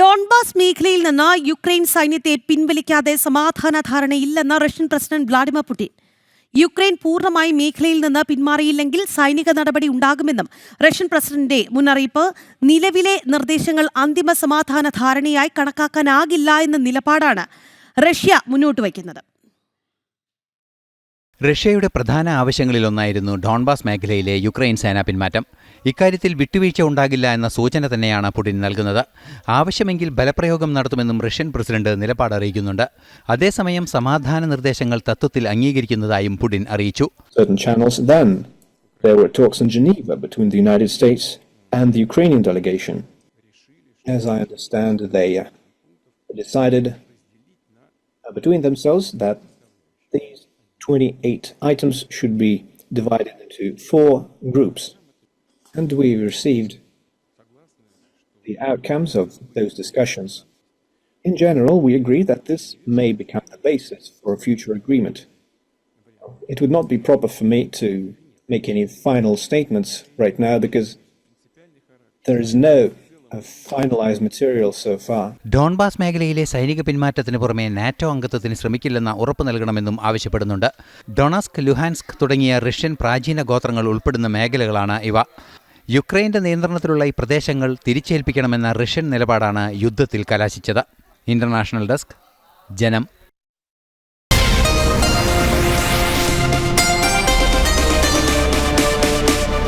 Donbas മേഖലയിൽ നിന്ന് Ukraine സൈന്യത്തെ പിൻവലിക്കാതെ സമാധാന ധാരണയില്ലെന്ന് Russian president Vladimir Putin. Ukraine പൂർണമായി മേഖലയിൽ നിന്ന് പിന്മാറിയില്ലെങ്കിൽ സൈനിക നടപടി ഉണ്ടാകുമെന്നും റഷ്യൻ പ്രസിഡന്റിന്റെ മുന്നറിയിപ്പ് നിലവിലെ നിർദ്ദേശങ്ങൾ അന്തിമ സമാധാന ധാരണയായി കണക്കാക്കാനാകില്ല എന്ന നിലപാടാണ് റഷ്യ മുന്നോട്ട് വയ്ക്കുന്നത്. റഷ്യയുടെ പ്രധാന ആവശ്യങ്ങളിലൊന്നായിരുന്നു ഡോൺബാസ് മേഖലയിലെ യുക്രൈൻ സേനാ പിന്മാറ്റം. ഇക്കാര്യത്തിൽ വിട്ടുവീഴ്ച ഉണ്ടാകില്ല എന്ന സൂചന തന്നെയാണ് പുടിൻ നൽകുന്നത്. ആവശ്യമെങ്കിൽ ബലപ്രയോഗം നടത്തുമെന്നും റഷ്യൻ പ്രസിഡന്റ് നിലപാട് അറിയിക്കുന്നുണ്ട്. അതേസമയം സമാധാന നിർദ്ദേശങ്ങൾ തത്വത്തിൽ അംഗീകരിക്കുന്നതായും പുടിൻ അറിയിച്ചു. Uh, uh, these 28 items should be divided into four groups. And we received the outcomes of those discussions. In general, we agree that this may become the basis for a future agreement. It would not be proper for me to make any final statements right now because there is no Donbas മേഖലയിലെ സൈനിക പിന്മാറ്റത്തിന് പുറമെ NATO അംഗത്വത്തിന് ശ്രമിക്കില്ലെന്ന ഉറപ്പ് നൽകണമെന്നും ആവശ്യപ്പെടുന്നുണ്ട്. Donetsk Luhansk തുടങ്ങിയ Russian പ്രാചീന ഗോത്രങ്ങൾ ഉൾപ്പെടുന്ന മേഖലകളാണ് ഇവ. യുക്രൈന്റെ നിയന്ത്രണത്തിലുള്ള ഈ പ്രദേശങ്ങൾ തിരിച്ചേൽപ്പിക്കണമെന്ന റഷ്യൻ നിലപാടാണ് യുദ്ധത്തിൽ കലാശിച്ചത്. ഇന്റർനാഷണൽ ഡെസ്ക് ജനം.